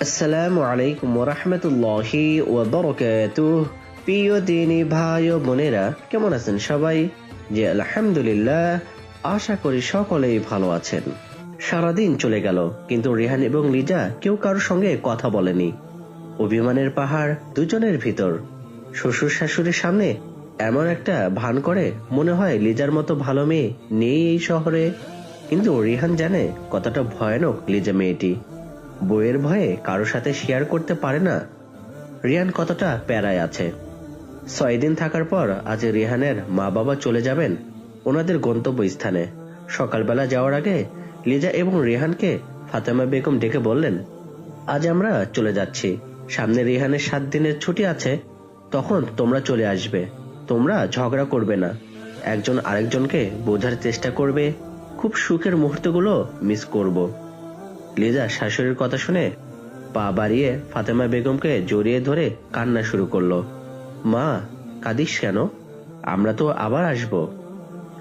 আসসালামু আলাইকুম ওরহমতুল্লাহি ওবরকাতুহ। প্রিয় দিনী ভাই ও বোনেরা, কেমন আছেন সবাই? জি, আলহামদুলিল্লাহ, আশা করি সকলেই ভালো আছেন। সারাদিন চলে গেল, কিন্তু রেহান এবং লিজা কেউ কারোর সঙ্গে কথা বলেনি। অভিমানের পাহাড় দুজনের ভিতর। শ্বশুর শাশুড়ির সামনে এমন একটা ভান করে, মনে হয় লিজার মতো ভালো মেয়ে নেই এই শহরে। কিন্তু রিহান জানে কতটা ভয়ানক লিজা মেয়েটি। বইয়ের ভয়ে কারও সাথে শেয়ার করতে পারে না। রিয়ান কতটা প্যারায় আছে। ছয় দিন থাকার পর আজ রিহানের মা বাবা চলে যাবেন ওনাদের গন্তব্য স্থানে সকালবেলা যাওয়ার আগে লিজা এবং রিহানকে ফাতেমা বেগম ডেকে বললেন, আজ আমরা চলে যাচ্ছি। সামনে রিহানের সাত দিনের ছুটি আছে। তখন তোমরা চলে আসবে। তোমরা ঝগড়া করবে না। একজন আরেকজনকে বোঝার চেষ্টা করবে। খুব সুখের মুহূর্তগুলো মিস করব। লিজা শাশুড়ির কথা শুনে পা বাড়িয়ে ফাতেমা বেগমকে জড়িয়ে ধরে কান্না শুরু করল। মা, কাঁদিস কেন? আমরা তো আবার আসব।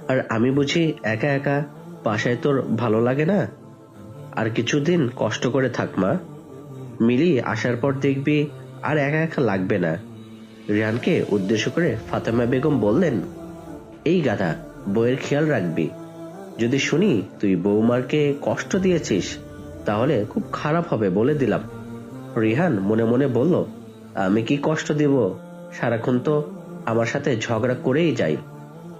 আর আমি বুঝি একা একা বাসায় তোর ভালো লাগে না? আর কিছুদিন কষ্ট করে থাক, মা। মিলি আসার পর দেখবি আর একা একা লাগবে না। রিয়ানকে উদ্দেশ্য করে ফাতেমা বেগম বললেন, এই গাধা বইয়ের খেয়াল রাখবি। যদি শুনি তুই বৌমারকে কষ্ট দিয়েছিস তাহলে খুব খারাপ হবে বলে দিলাম। রিহান মনে মনে বলল, আমি কি কষ্ট দিব? সারাক্ষণ তো আমার সাথে ঝগড়া করেই যাই।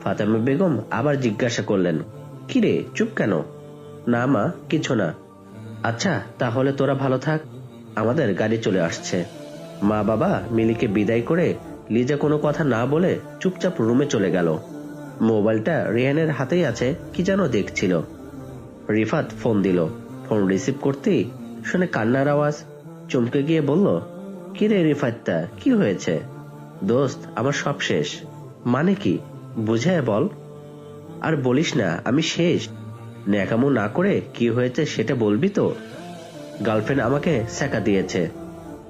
ফাতেমা বেগম আবার জিজ্ঞাসা করলেন কিরে চুপ কেন? না মা, কিছু না। আচ্ছা তাহলে তোরা ভালো থাক, আমাদের গাড়ি চলে আসছে। মা বাবা মিলিকে বিদায় করে লিজা কোনো কথা না বলে চুপচাপ রুমে চলে গেল। মোবাইলটা রিহানের হাতেই আছে, কি যেন দেখছিল। রিফাত ফোন দিল ফোন রিসিভ করতেই শুনে কান্নার আওয়াজ চমকে গিয়ে বলল কি রে রিফাতটা কি হয়েছে? দোস্ত, আমার সব শেষ। মানে কি? বুঝায় বল। আর বলিস না, আমি শেষ। ন্যাকামো না করে কি হয়েছে সেটা বলবি তো? গার্লফ্রেন্ড আমাকে স্যাকা দিয়েছে।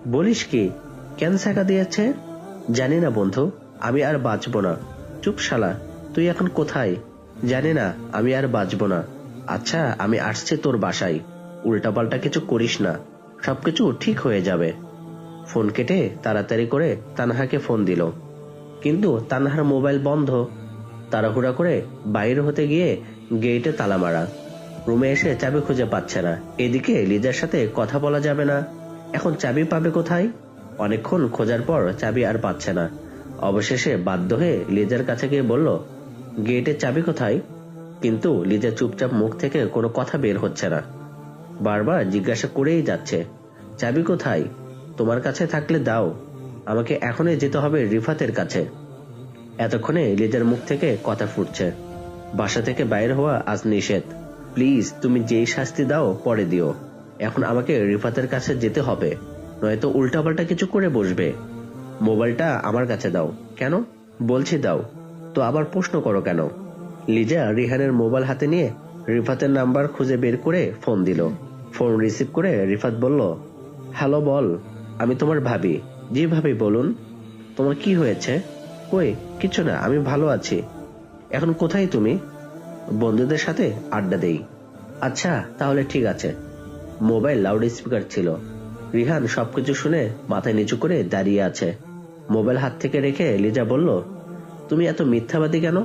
বলিস কি? কেন স্যাকা দিয়েছে? জানি না বন্ধু, আমি আর বাঁচব না। চুপ শালা, তুই এখন কোথায়? জানি না, আমি আর বাঁচব না। আচ্ছা আমি আসছি তোর বাসায়। উল্টাপাল্টা কিছু করিস না। সবকিছু ঠিক হয়ে যাবে। ফোন কেটে তাড়াতাড়ি করে তানহাকে ফোন দিল। কিন্তু তানহার মোবাইল বন্ধ। তাড়াহুড়া করে বাইরে হতে গিয়ে গেটে তালা মারা। রুমে এসে চাবি খুঁজে পাচ্ছে না। এদিকে লিজার সাথে কথা বলা যাবে না। এখন চাবি পাবে কোথায়? অনেকক্ষণ খোঁজার পর চাবি আর পাচ্ছে না। অবশেষে বাধ্য হয়ে লিজার কাছে গিয়ে বলল গেটের চাবি কোথায়? কিন্তু লিজা চুপচাপ মুখ থেকে কোনো কথা বের হচ্ছে না। বারবার জিজ্ঞাসা করেই যাচ্ছে, চাবি কোথায়? তোমার কাছে থাকলে দাও। আমাকে এখনই যেতে হবে রিফাতের কাছে। এতক্ষণে লিজার মুখ থেকে কথা ফুটছে। বাসা থেকে বাইর হওয়া আজ নিষেধ। প্লিজ, তুমি যেই শাস্তি দাও, পরে দিও। এখন আমাকে রিফাতের কাছে যেতে হবে, নয়তো উল্টাপাল্টা কিছু করে বসবে। মোবাইলটা আমার কাছে দাও। কেন? বলছি দাও। তো আবার প্রশ্ন করো কেন? লিজা রিহানের মোবাইল হাতে নিয়ে রিফাতের নাম্বার খুঁজে বের করে ফোন দিল। ফোন রিসিভ করে রিফাত বলল, হ্যালো বল, আমি তোমার ভাবি। জি ভাবি, বলুন। তোমার কি হয়েছে? কই, কিছু না, আমি ভালো আছি। এখন কোথায় তুমি? বন্ধুদের সাথে আড্ডা দেই। আচ্ছা তাহলে ঠিক আছে। মোবাইল লাউড স্পিকার ছিল। রিহান সবকিছু শুনে মাথায় নিচু করে দাঁড়িয়ে আছে। মোবাইল হাত থেকে রেখে লিজা বলল, তুমি এত মিথ্যাবাদী কেন?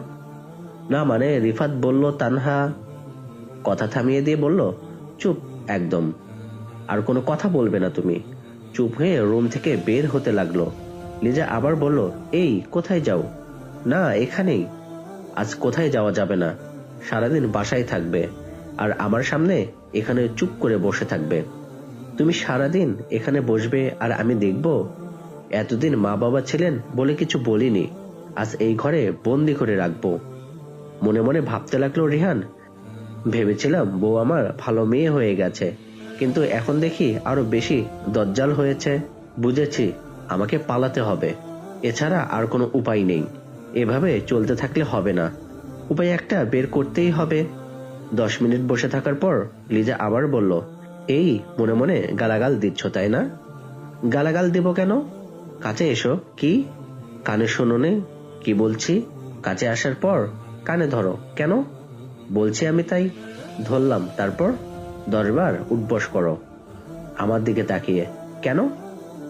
না মানে রিফাত বলল, তানহা, কথা থামিয়ে দিয়ে বলল, চুপ, একদম। আর কোনো কথা বলবে না তুমি। চুপ হয়ে রুম থেকে বের হতে লাগল। লিজা আবার বলল, এই, কোথায় যাও? না, এখানেই। আজ কোথায় যাওয়া যাবে না। সারাদিন বাসায় থাকবে। আর আমার সামনে এখানে চুপ করে বসে থাকবে। তুমি সারাদিন এখানে বসবে আর আমি দেখব? এতদিন মা বাবা ছিলেন বলে কিছু বলিনি। আজ এই ঘরে বন্দি করে রাখব। মনে মনে ভাবতে লাগল, রিহান, ভেবেছিলাম বউ আমার ভালো মেয়ে হয়ে গেছে, কিন্তু এখন দেখি আরও বেশি দজ্জাল হয়েছে। বুঝেছি, আমাকে পালাতে হবে। এছাড়া আর কোনো উপায় নেই। এভাবে চলতে থাকলে হবে না। উপায় একটা বের করতেই হবে। দশ মিনিট বসে থাকার পর লিজা আবার বলল, এই, মনে মনে গালাগাল দিচ্ছ, তাই না? গালাগাল দেব কেন? কাছে এসো, কি? কানে শোনোনে কি বলছি? কাছে আসার পর কানে ধরো। কেন? বলছি আমি তাই। ধরলাম, তারপর দশবার উঠবস করো। আমার দিকে তাকিয়ে। কেন?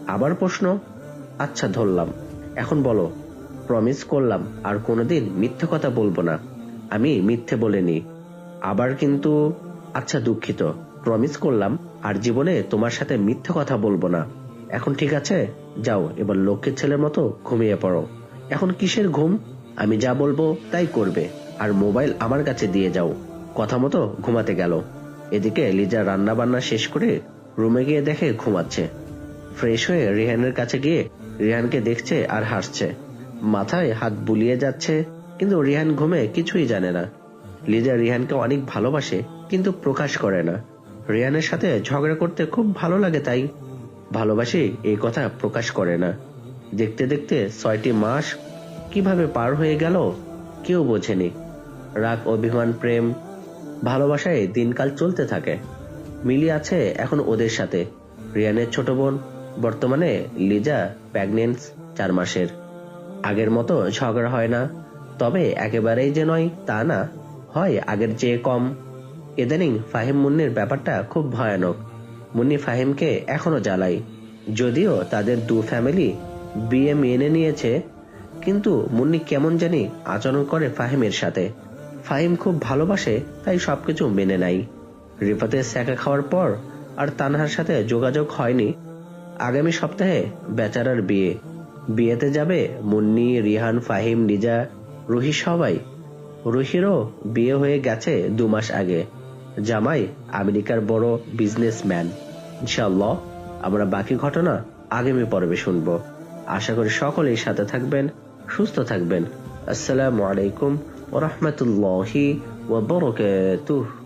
আবার প্রশ্ন। আচ্ছা ধরলাম। এখন বলো প্রমিস করলাম, আর কোনোদিন মিথ্যে কথা বলব না। আমি মিথ্যে বলিনি। আবার কিন্তু আচ্ছা দুঃখিত। প্রমিস করলাম, আর জীবনে তোমার সাথে মিথ্যে কথা বলব না। এখন ঠিক আছে? যাও, এবার লক্ষ্মীর ছেলের মতো ঘুমিয়ে পড়ো। এখন কিসের ঘুম? আমি যা বলব তাই করবে। আর মোবাইল আমার কাছে দিয়ে যাও। কথা মতো ঘুমাতে গেল। এদিকে লিজা রান্না বান্না শেষ করে রুমে গিয়ে দেখে ঘুমাচ্ছে। ফ্রেশ হয়ে রিহানের কাছে গিয়ে রিহানকে দেখছে আর হাসছে। মাথায় হাত বুলিয়ে যাচ্ছে, কিন্তু রিহান ঘুমে কিছুই জানে না। লিজা রিহানকে অনেক ভালোবাসে, কিন্তু প্রকাশ করে না। রিহানের সাথে ঝগড়া করতে খুব ভালো লাগে তাই ভালোবাসি এই কথা প্রকাশ করে না। দেখতে দেখতে ছয়টি মাস কীভাবে পার হয়ে গেল, কেউ বোঝেনি। রাগ, অভিমান, প্রেম, ভালোবাসায় দিনকাল চলতে থাকে। মিলি আছে এখন ওদের সাথে। রিয়ানের ছোট বোন, বর্তমানে লিজা প্রেগনেন্স চার মাসের। আগের মতো ঝগড়া হয় না, তবে একেবারেই যে নয় তা না, হয় আগের চেয়ে কম। ইদানিং ফাহিম মুন্নির ব্যাপারটা খুব ভয়ানক। মুন্নি ফাহিমকে এখনও জ্বালাই যদিও তাদের দু ফ্যামিলি বিয়ে মেনে নিয়েছে কিন্তু মুন্নি কেমন জানি আচরণ করে ফাহিমের সাথে। ফাহিম খুব ভালোবাসে, তাই সবকিছু মেনে নাই রিফাতের স্যাকা খাওয়ার পর আর তানহার সাথে যোগাযোগ হয়নি। আগামী সপ্তাহে বেচারার বিয়ে। বিয়েতে যাবে মুন্নি, রিহান, ফাহিম, নিজা, রুহি সবাই। রুহিরও বিয়ে হয়ে গেছে দু মাস আগে। জামাই আমেরিকার বড় বিজনেসম্যান। ইনশাল্লাহ আমরা বাকি ঘটনা আগামী পর্বে শুনব। আশা করি সকলেই সাথে থাকবেন। সুস্থ থাকবেন আসসালামু আলাইকুম ওরহমতুল্লাহি ওয়া বারাকাতুহু